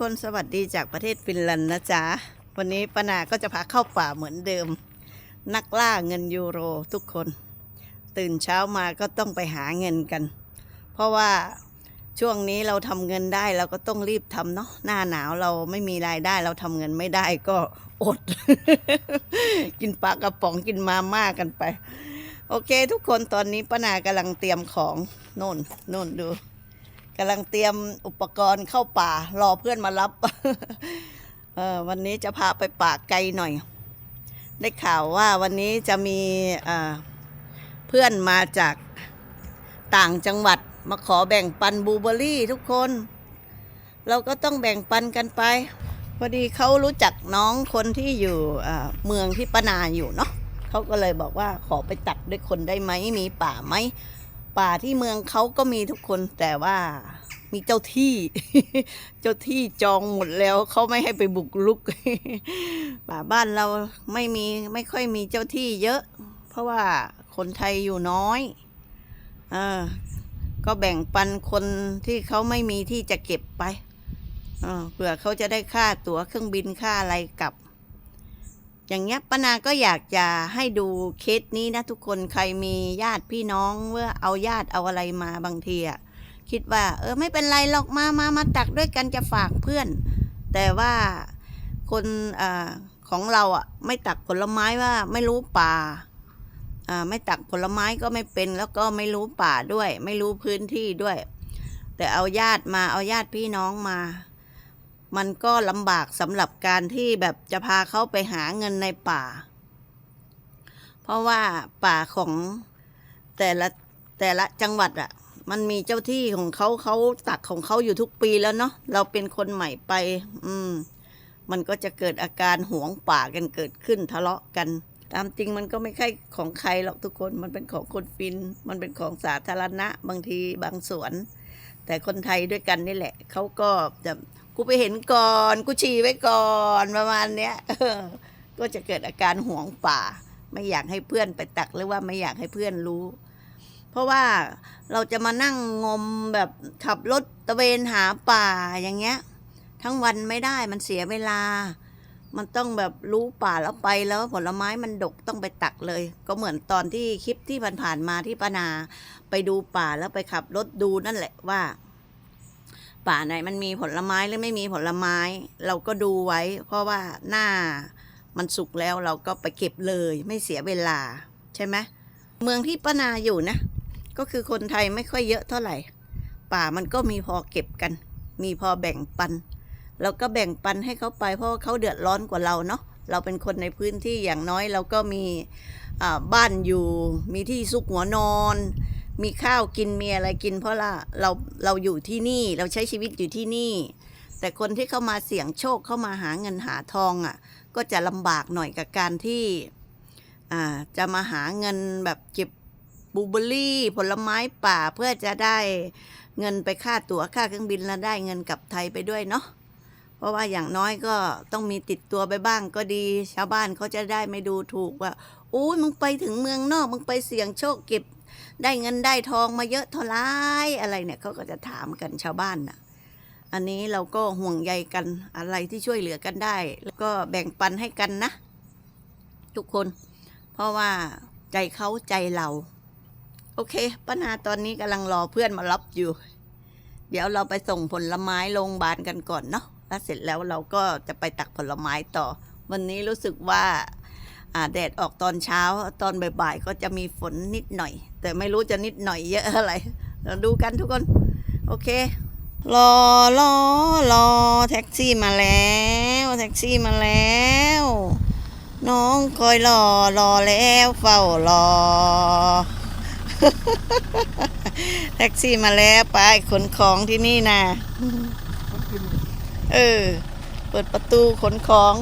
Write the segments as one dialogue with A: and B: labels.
A: คนสวัสดีจากประเทศฟินแลนด์นะจ๊ะ วันนี้ปนาก็จะพาเข้าป่าเหมือนเดิม นักล่าเงินยูโรทุกคน ตื่นเช้ามาก็ต้องไปหาเงินกัน เพราะว่าช่วงนี้เราทำเงินได้เราก็ต้องรีบทำเนาะหน้าหนาวเราไม่มีรายได้เราทำเงินไม่ได้ก็อด กินปลากระป๋องกินมาม่ากันไป โอเค ทุกคนตอนนี้ปนากำลังเตรียมของโน่นโน่นดู กำลังเตรียมอุปกรณ์เข้าป่า รอเพื่อนมารับเออวันนี้จะพาไปป่าไกลหน่อย ได้ข่าวว่าวันนี้จะมีเพื่อนมาจากต่างจังหวัดมาขอแบ่งปันบูเบอรี่ทุกคน เราก็ต้องแบ่งปันกันไป พอดีเขารู้จักน้องคนที่อยู่เมืองที่ปนาอยู่เนาะเขาก็เลยบอกว่าขอไปตัดด้วยคนได้ไหมมีป่าไหม ป่าที่เมืองเขาก็มีทุกคนแต่ว่ามีเจ้าที่ เจ้าที่จองหมดแล้วเขาไม่ให้ไปบุกลุก ป่าบ้านเราไม่มีไม่ค่อยมีเจ้าที่เยอะ เพราะว่าคนไทยอยู่น้อยเออก็แบ่งปันคนที่เขาไม่มีที่จะเก็บไปเออเผื่อเขาจะได้ค่าตั๋วเครื่องบินค่าอะไรกลับ อย่างเงี้ยป้านาก็อยากจะให้ดูเคสนี้นะทุกคนใครมีญาติพี่น้องเมื่อเอาญาติเอาอะไรมาบางทีอะคิดว่า เออไม่เป็นไรหรอกมามามาตักด้วยกันจะฝากเพื่อน แต่ว่าคนอาของเราอะไม่ตักผลไม้ว่าไม่รู้ป่าอ่าไม่ตักผลไม้ก็ไม่เป็น แล้วก็ไม่รู้ป่าด้วย ไม่รู้พื้นที่ด้วย แต่เอาญาติมาเอาญาติพี่น้องมา มันก็ลำบากสำหรับการที่แบบจะพาเขาไปหาเงินในป่า เพราะว่าป่าของแต่ละแต่ละจังหวัดอะมันมีเจ้าที่ของเขาเขาตักของเขาอยู่ทุกปีแล้วเนาะเราเป็นคนใหม่ไป อืม มันก็จะเกิดอาการหวงป่ากันเกิดขึ้นทะเลาะกัน ตามจริงมันก็ไม่ใช่ของใครหรอกทุกคนมันเป็นของคนฟิน มันเป็นของสาธารณะ บางทีบางสวน แต่คนไทยด้วยกันนี่แหละเขาก็จะ กูไปเห็นก่อน กูฉี่ไว้ก่อนประมาณเนี้ยก็จะเกิดอาการห่วงป่า ไม่อยากให้เพื่อนไปตักหรือว่าไม่อยากให้เพื่อนรู้ เพราะว่าเราจะมานั่งงมแบบขับรถตะเวนหาป่าอย่างเงี้ย ทั้งวันไม่ได้มันเสียเวลา มันต้องแบบรู้ป่าแล้วไปแล้วผลไม้มันดกต้องไปตักเลย ก็เหมือนตอนที่คลิปที่ผ่านๆมาที่ปนา ไปดูป่าแล้วไปขับรถดูนั่นแหละว่า ป่าไหนมันมีผลไม้หรือไม่มีผลไม้ เราก็ดูไว้ เพราะว่าหน้ามันสุกแล้วเราก็ไปเก็บเลยไม่เสียเวลาใช่ไหมเมืองที่ป้านาอยู่นะ ก็คือคนไทยไม่ค่อยเยอะเท่าไหร่ ป่ามันก็มีพอเก็บกัน มีพอแบ่งปันเราก็แบ่งปันให้เขาไปเพราะเขาเดือดร้อนกว่าเราเนาะเราเป็นคนในพื้นที่อย่างน้อยเราก็มีบ้านอยู่ มีที่ซุกหัวนอน มีข้าวกินมีอะไรกิน เพราะละเราเราอยู่ที่นี่เราใช้ชีวิตอยู่ที่นี่ แต่คนที่เข้ามาเสี่ยงโชคเข้ามาหาเงินหาทองอะ่ะ ก็จะลำบากหน่อยกับการที่อ่าจะมาหาเงินแบบเก็บบูเบอร์รี่ผลไม้ป่าเพื่อจะได้เงินไปค่าตั๋วค่าเครื่องบินแล้วได้เงินกลับไทยไปด้วยเนาะเพราะว่าอย่างน้อยก็ต้องมีติดตัวไปบ้างก็ดี ชาวบ้านเขาจะได้ไม่ดูถูกว่าอุ้ยมึงไปถึงเมืองนอกมึงไปเสี่ยงโชคเก็บ ได้เงินได้ทองมาเยอะเท่าไรอะไรเนี่ยเขาก็จะถามกันชาวบ้านน่ะ อันนี้เราก็ห่วงใยกันอะไรที่ช่วยเหลือกันได้ แล้วก็แบ่งปันให้กันนะ ทุกคน เพราะว่าใจเขาใจเรา โอเคป้านาตอนนี้กำลังรอเพื่อนมารับอยู่ เดี๋ยวเราไปส่งผลไม้โรงพยาบาลกันก่อนเนาะแล้วเสร็จแล้วเราก็จะไปตักผลไม้ต่อ วันนี้รู้สึกว่า แดดออกตอนเช้าตอนบ่ายๆก็จะมีฝนนิดหน่อย แต่ไม่รู้จะนิดหน่อยเยอะอะไรเราดูกันทุกคน โอเครอรอรอแท็กซี่มาแล้ว แท็กซี่มาแล้ว น้องคอยรอรอแล้วเฝ้ารอ แท็กซี่มาแล้วไปขนของที่นี่นะเออ เปิดประตูขนของ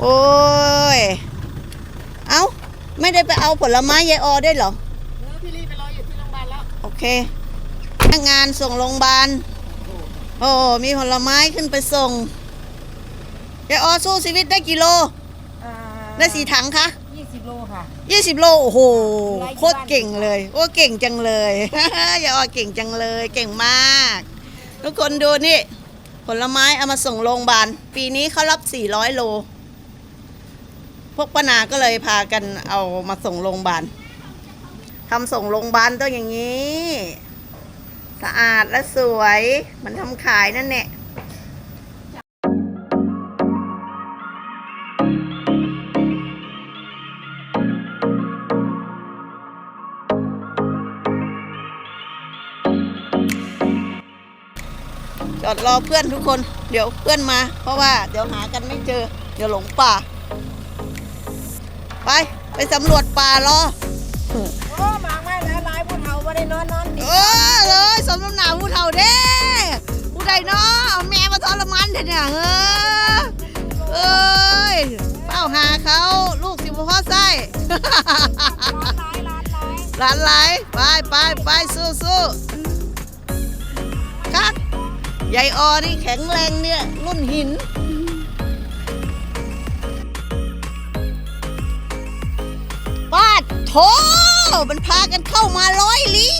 A: โอ้ย เอ้า ไม่ได้ไปเอาผลไม้ยายออได้วยเหรอ
B: เออพี่ลี่ไปรออยู่ที่โรงพยาบาลแล้ว
A: โอเคพนักงานส่งโรงพยาบาล โอ้ มีผลไม้ขึ้นไปส่งยายออสู้ชีวิตได้กี่โล ได้สีถังคะ
B: ยี่สิบโลค่ะ
A: ยี่สิบโล โอ้โห
B: ไล่ที่
A: โคตรเก่งเลย โอ้ เก่งจังเลย ยายออเก่งจังเลย เก่งมาก ทุกคนดูนี่ ผลไม้เอามาส่งโรงพยาบาล ปีนี้เขารับ 400 โล พวกป้านาก็เลยพากันเอามาส่งโรงพยาบาลทำส่งโรงพยาบาลต้องอย่างนี้ สะอาดและสวยมันทำขายนั่นแหละจอดรอเพื่อนทุกคน เดี๋ยวเพื่อนมา เพราะว่าเดี๋ยวหากันไม่เจอ เดี๋ยวหลงป่า ไป ไปสำรวจป่ารอ
B: โอ้หมากไม่แล้วลายผู้เฒ่าไม่ได้นอนนอน
A: เออเลยสมน้ำหนาผู้เฒ่าเด้ผู้ใดเนาะเอาแม่มาทรมานเถอะเนี่ยเออเอ้ยเป้าหาเขาลูกสิบพ่อไส้
B: ร้านลายร้านลาย
A: หลานไหลไปไปไปสู้สู้ครับยายออนี่แข็งแรงเนี่ยรุ่นหิน โถมันพากันเข้ามาร้อยลี้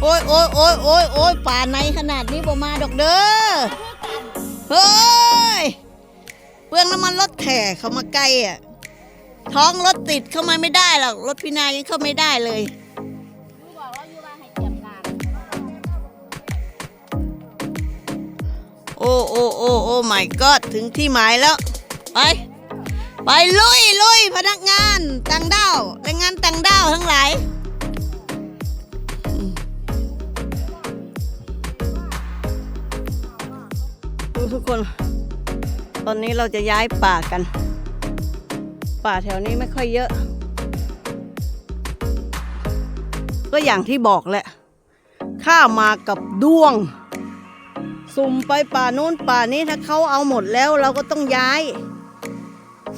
A: โอ้ยโอ้ยโอ้ยโอ้ยโอ้ยป่าในขนาดนี้บ่มาดอกเด้อ เฮ้ย เปลืองน้ำมันรถแข่เข้ามาใกล้อะ ท้องรถติดเข้ามาไม่ได้หรอก รถพินายังเข้าไม่ได้เลย
B: รู้บอกว่าอยู่ว่าให้เตรียมการ
A: โอ้โอ้โอ้โอ้ my god ถึงที่หมายแล้ว ไป ไปลุยลุยพนักงานต่างด้าวแรงงานต่างด้าวทั้งหลายดูทุกคน ตอนนี้เราจะย้ายป่ากัน ป่าแถวนี้ไม่ค่อยเยอะ ก็อย่างที่บอกแหละข้ามากับด้วง สุ่มไปป่านู้นป่านี้ถ้าเขาเอาหมดแล้วเราก็ต้องย้าย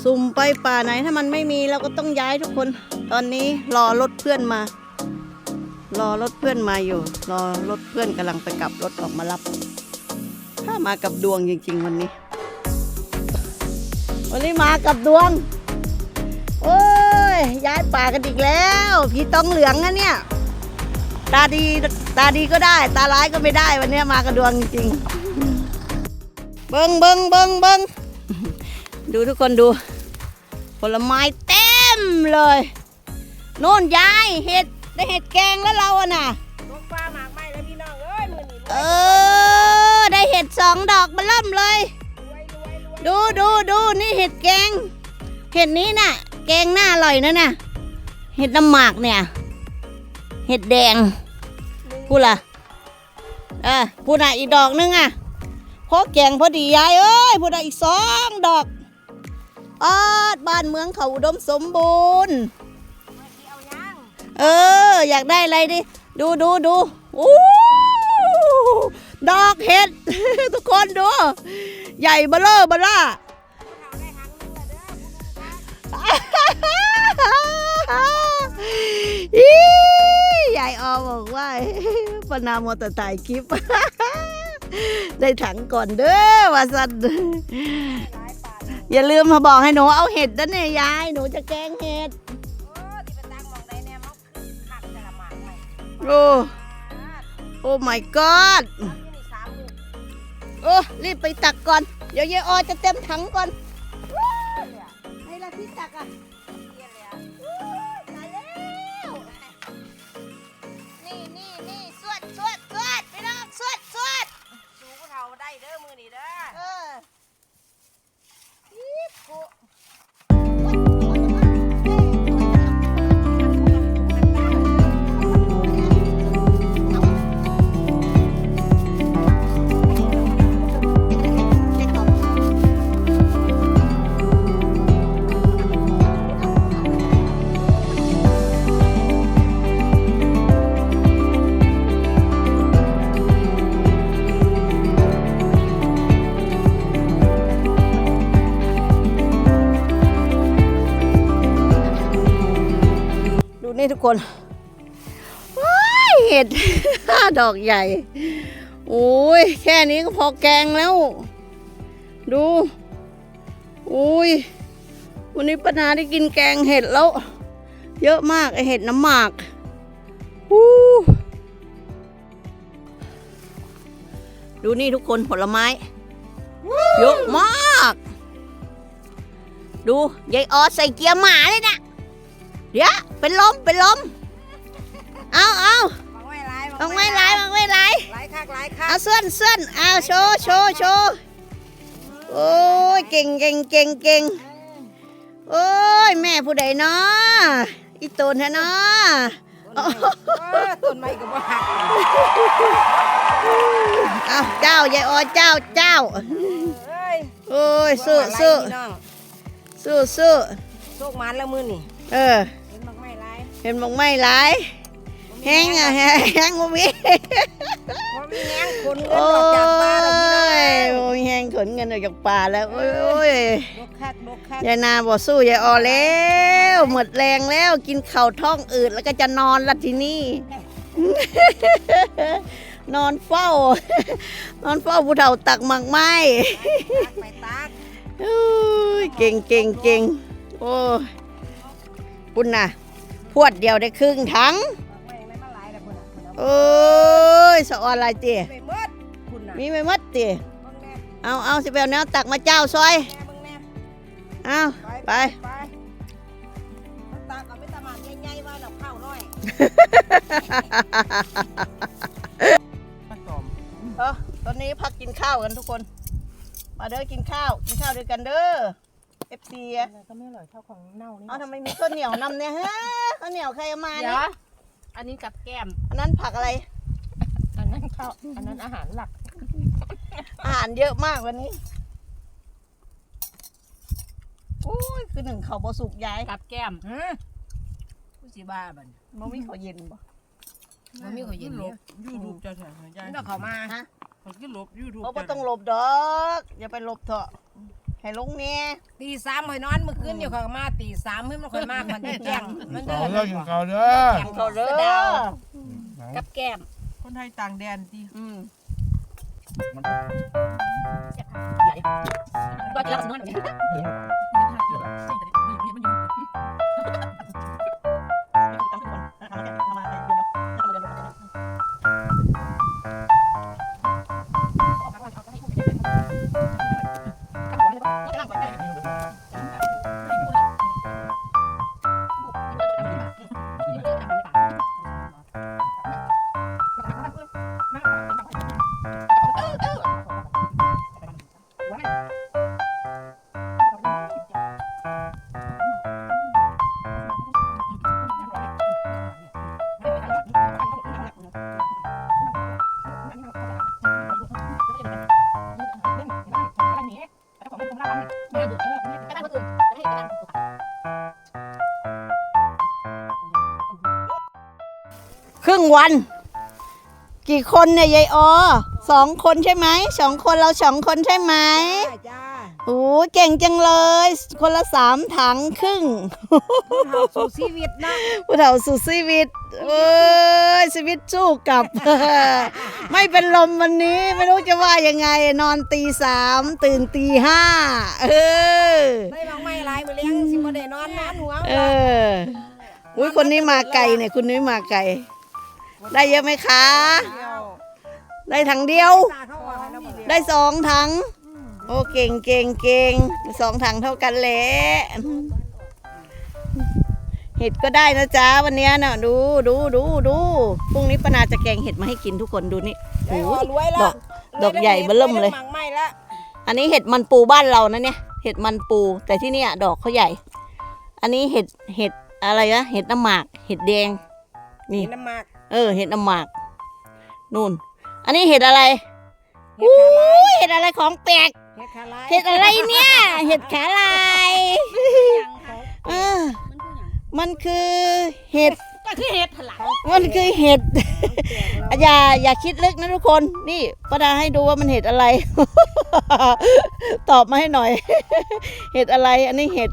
A: สุ่มไปป่าไหนถ้ามันไม่มีเราก็ต้องย้ายทุกคน ตอนนี้รอรถเพื่อนมา รอรถเพื่อนมาอยู่ รอรถเพื่อนกำลังไปกลับรถออกมารับ ถ้ามากับดวงจริง ๆ วันนี้ วันนี้มากับดวง โอ้ยย้ายป่ากันอีกแล้วพี่ต้องเหลืองนะเนี่ย ตาดีตาดีก็ได้ ตาร้ายก็ไม่ได้วันนี้มากระดวงจริงๆเบิงเบิงเบิงเบิง ดูทุกคนดู ผลไม้เต็มเลยโน่นยายเห็ดได้เห็ดแกงแล้วเราอะน่ะ
B: ลูกป้าหมากไม่แล้วพี่น้องเอ้ยมือหนี
A: เออ ได้เห็ดสองดอกมาเริ่มเลย
B: รวยรวยรวย
A: ดูดูดูนี่เห็ดแกง เห็ดนี้น่ะ แกงน่าอร่อยนะน่ะเห็ดน้ำหมากเนี่ย เห็ดแดงพูดล่ะเออพูดน่ะอีกดอกนึงอะพอแกงพอดียายเอ้ยพูดน่ะอีกสองดอก ออดบ้านเมืองเขาอุดมสมบูรณ์
B: เอ
A: อ อยากได้อะไรดิ ดูดูดูอู้ดอกเห็ด ทุกคนดู ใหญ่เบลอเบล่า
B: ผู้เฒ่าได้หางนึงแล้วเด้อ
A: อียายออบอกว่าปนามอตถ่ายคลิป ได้ถังก่อนเด้อว่าสัน
B: อ
A: อย่าลืมมาบอกให้หนูเอาเห็ดนะเนี่ยยาย หนูจะแกงเห็ด
B: โอ้ที่ไปตั้งหมองใดแน่มันคือคักแต่ละหมากไม่
A: โอ้โอ้ my god
B: ที่นี่สามมือ
A: โอ้ รีบไปตักก่อน เดี๋ยวยายออจะเต็มถังก่อน
B: เลยอะ
A: ให้ละที่ตักอะ
B: เรียนเลยอะ
A: ตายแล้วนี่นี่นี่สวดสวดสวดพี่น้องสวดสวด
B: สู้ผู้เฒ่าได้เด้อมือนี่เด้อ
A: เออ อี ดูนี่ทุกคนว้ายเห็ดดอกใหญ่ โอ้ย แค่นี้ก็พอแกงแล้ว ดูโอ้ย วันนี้ปัญหาได้กินแกงเห็ดแล้ว เยอะมากไอเห็ดน้ำหมากอู้ดูนี่ทุกคนผลไม้ เยอะมาก ดูยายออสใส่เกียร์หมาเลยนะ เดี๋ยวเป็นลมเป็นลม เอาเอา
B: บังไว้หลาย
A: บังไม่ไรบังไม่ไร
B: หลายคักหลายคัก
A: เอาเส้นเส้นเอาโชว์โชว์โชว์โอ้ยเก่งเก่งเก่งเก่งโอ้ยแม่ผู้ใดเนาะอีโตนแท้เนาะ
B: ต้นไม้เออต้นไม้ก็บ่หัก
A: เอาเจ้ายายออเจ้าเจ้า
B: เอ้ย
A: โอ้ยสู้สู้
B: พี่น้อง
A: สู้สู้
B: โชคมันแล้วมื้อนี่
A: เออ
B: เห็นบังไม้หลาย
A: เห็นบอกไม่หลายแห้งอะแห้งแห้งบ่มี
B: บ่มีแหงคนเงิน
A: โอ้
B: ออกจากป่าแล้วพี่น้อง
A: ยบ่มีแห้งขนเงินออกจากป่าแล้วโอ้ยโอ้ย
B: ดกคักดกคัก
A: ยายนาบอกสู้ยายออแล้วหมดแรงแล้วกินข้าวท้องอืดแล้วก็จะนอนละทีนี้นอนเฝ้า นอนเฝ้าผู้เฒ่าตักหมากไม้
B: ตักไปตัก
A: อุ้ยเก่งเก่งเก่งโอ้ยปุ่นน่ะพ วดเดียวได้ครึ่งถัง
B: บังไม้ไม่มาหลายแล้วพุ่นน่ะพุ่นน่ะ
A: โอ้ยสะออนอะไรเตี๋ย
B: ไปหมดพุ่นน่ะ
A: มีไม่หมัดเตี๋ย
B: เบิ่งแน่
A: เอาเอาสิไปเอาแนวตักมาเจ้าซอย
B: แน่เบิ่งแน่
A: เอาไป
B: ไปตักเอาไปตะหมากใหญ่ๆไว้แล้วข้าวน้อย
A: เออตอนนี้พักกินข้าวกันทุกคน มาเด้อกินข้าว กินข้าวด้วยกันเด้อ เอฟซี
B: ก็ไม่อร่อยเท่าของเน่านี่
A: เอาทำไมมีข้าวเหนียวนำเนี่ยฮะข้าวเหนียวใครเอามา
C: เดี๋
A: เนี่ย
C: วยอันนี้กับแก้ม
A: อันนั้นผักอะไร
C: อันนั้นข้าวอันนั้นอาหารหลัก
A: อาหารเยอะมากวันนี้โอ้ยคือหนึ่งเขาวบสุกย้าย
C: กับแก้ม
B: ฮะผู้สิบ้าบัด
A: มันมีเขาวเย็นบ่
C: มันมีข้าวเย็น
D: ล
C: เนี่ย
D: บยูทูบจะถ่ายให้ยาย
B: นี่ต้องเข้ามา
D: เขาก็ลบยูทูบ
A: เขาบ่ต้องหลบดอก อย่าไปหลบเถอะ ให้ลงเนี่ย
B: ตีสามข่อยนอนเมื่อคืนอยู่ข่อยก็มาตีสามเพิ่นมันข่อยมามันจะแจ้งมันเด้
D: เขา
B: อ
D: เลิกกินข้าวเด้อ
A: แข่งเขาเด้อ
C: กับแก้ม
D: คนไทยต่างแดนตี
A: อืม
C: ก็จะรับสนวน
A: รึ่งวัน กี่คนเนี่ยยายอสองคนใช่ไหมสองคนเราสองคนใช่ไหม
B: จ้าจ้า
A: โอ้ยเก่งจังเลย คนละสามถังครึ่ง
B: ผู้เฒ่าสู่ชีวิตนะ
A: ผู้เฒ่าสู่ชีวิตเอ้ยชีวิตสู้กลับ ไม่เป็นลมวันนี้ ไม่รู้จะว่ายังไง นอนตีสามตื่นตีห้าเออ
B: ได้บางไม้หลายมื้อเลี้ยงสิบ่ได้นอนนอนหัว
A: เอออุ้ยคนนี้มาไกลเนี่ยคนนี้มาไกล ได้เยอะไหมคะ
B: เดียว
A: ได้ถังเดียว
B: ตาเขาออกให้แล้วบ่
A: ได้สองถัง โอ้เก่งเก่งเก่งสองถังเท่ากันแหละเห็ดก็ได้นะจ๊ะวันเนี้ยน่ะดูดูดูดูพรุ่งนี้ปานาจะแกงเห็ดมาให้กินทุกคนดูนี่
B: ได้
A: โอ้
B: ออยรวย
A: ด
B: แล้
A: อ
B: ว
A: กดอกใหญ่เบ้อเริ่มเลย
B: ได้บางไม้แล้ว
A: อันนี้เห็ดมันปูบ้านเรานะเนี่ยเห็ดมันปู แต่ที่เนี่ยดอกเขาใหญ่ อันนี้เห็ดเห็ดอะไรนะเห็ดน้ำหมาก เห็ดแดงนี่
B: น้ำหมาก
A: เออ เห็ดน้ำหมากนู่น อันนี้เห็ดอะไร
B: เฮ็ดขาลาย
A: อุ้ยเห็ดอะไรของแปลก
B: เฮ็ดขาลาย
A: เห็ดอะไรเนี่ย เห็ดขาลายเออมันคือเห็ด
C: ก็คือเห็ดหลัก
A: มันคือเห็ดอย่าอย่าคิดลึกนะทุกคน นี่ประดาให้ดูว่ามันเห็ดอะไร ตอบมาให้หน่อย เห็ดอะไร อันนี้เห็ด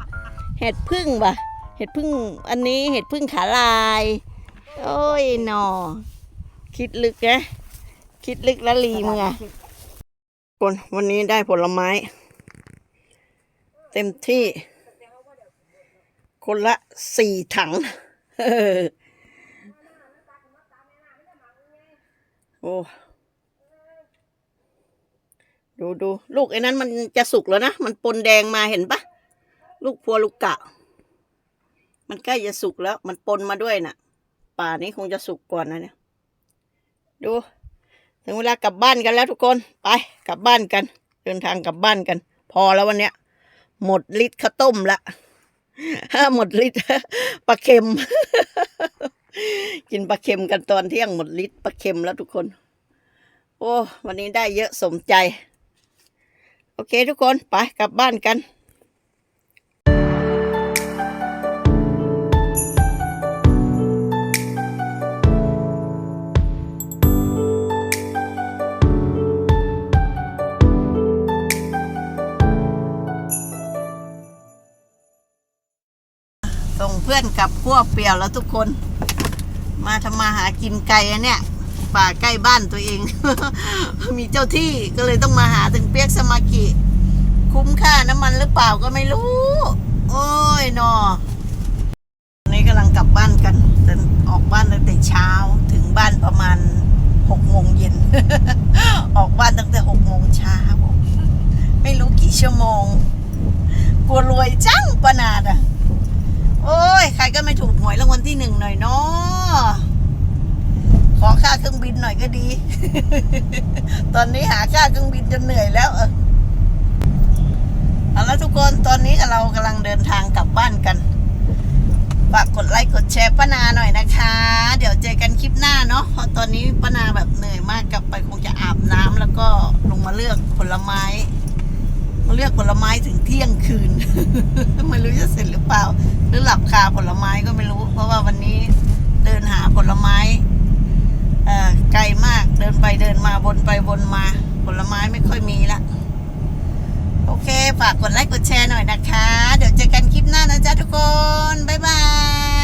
A: เห็ดพึ่งป่ะเห็ดพึ่ง อันนี้เห็ดพึ่งขาลาย โอ้ยหนอ คิดลึกนะคิดลึกละลีมือคนวันนี้ได้ผลไม้ เต็มที่ คนละสี่ถัง โอ้ดูดูลูกไอ้นั้นมันจะสุกแล้วนะ มันปนแดงมาเห็นปะลูกพัวลูกกะ มันใกล้จะสุกแล้ว มันปนมาด้วยน่ะ ป่านี้คงจะสุกก่อนนะเนี่ย ดู ถึงเวลากลับบ้านกันแล้วทุกคน ไปกลับบ้านกัน เดินทางกลับบ้านกัน พอแล้ววันเนี้ย หมดลิตรข้าวต้มละหมดลิตรปลาเค็ม กินปลาเค็มกันตอนเที่ยงหมดลิตรปลาเค็มแล้วทุกคน โอ้ วันนี้ได้เยอะสมใจ โอเคทุกคนไปกลับบ้านกัน นกับขั้วเปลี่ยวแล้วทุกคน มาทำมาหากินไก่เนี่ย ป่าใกล้บ้านตัวเอง มีเจ้าที่ก็เลยต้องมาหาถึงเปียกสมากิ คุ้มค่าน้ำมันหรือเปล่าก็ไม่รู้ โอ้ยนอนี้กำลังกลับบ้านกันแต่ออกบ้านตั้งแต่เช้าถึงบ้านประมาณหกโมงเย็น ออกบ้านตั้งแต่หกโมงเช้าไม่รู้กี่ชั่วโมงกลัวรวยจังปะนาดอะ โอ้ย ใครก็ไม่ถูกหวยรางวัลที่หนึ่งหน่อยเนาะขอค่าเครื่องบินหน่อยก็ดี ตอนนี้หาค่าเครื่องบินจนเหนื่อยแล้ว เออเอาละทุกคนตอนนี้เรากำลังเดินทางกลับบ้านกันฝากกดไลค์กดแชร์ป้านาหน่อยนะคะ เดี๋ยวเจอกันคลิปหน้าเนาะเพราะตอนนี้ป้านาแบบเหนื่อยมากกลับไปคงจะอาบน้ำแล้วก็ลงมาเลือกผลไม้มาเลือกผลไม้ถึงเที่ยงคืนไม่รู้จะเสร็จหรือเปล่า รือหลับคาผลไม้ก็ไม่รู้ เพราะว่าวันนี้เดินหาผลไม้ไกลมากเดินไปเดินมาวนไปวนมา ผลไม้ไม่ค่อยมีละ โอเค ฝากกดไลค์กดแชร์หน่อยนะคะ เดี๋ยวเจอกันคลิปหน้านะจ๊ะทุกคน บ๊ายบาย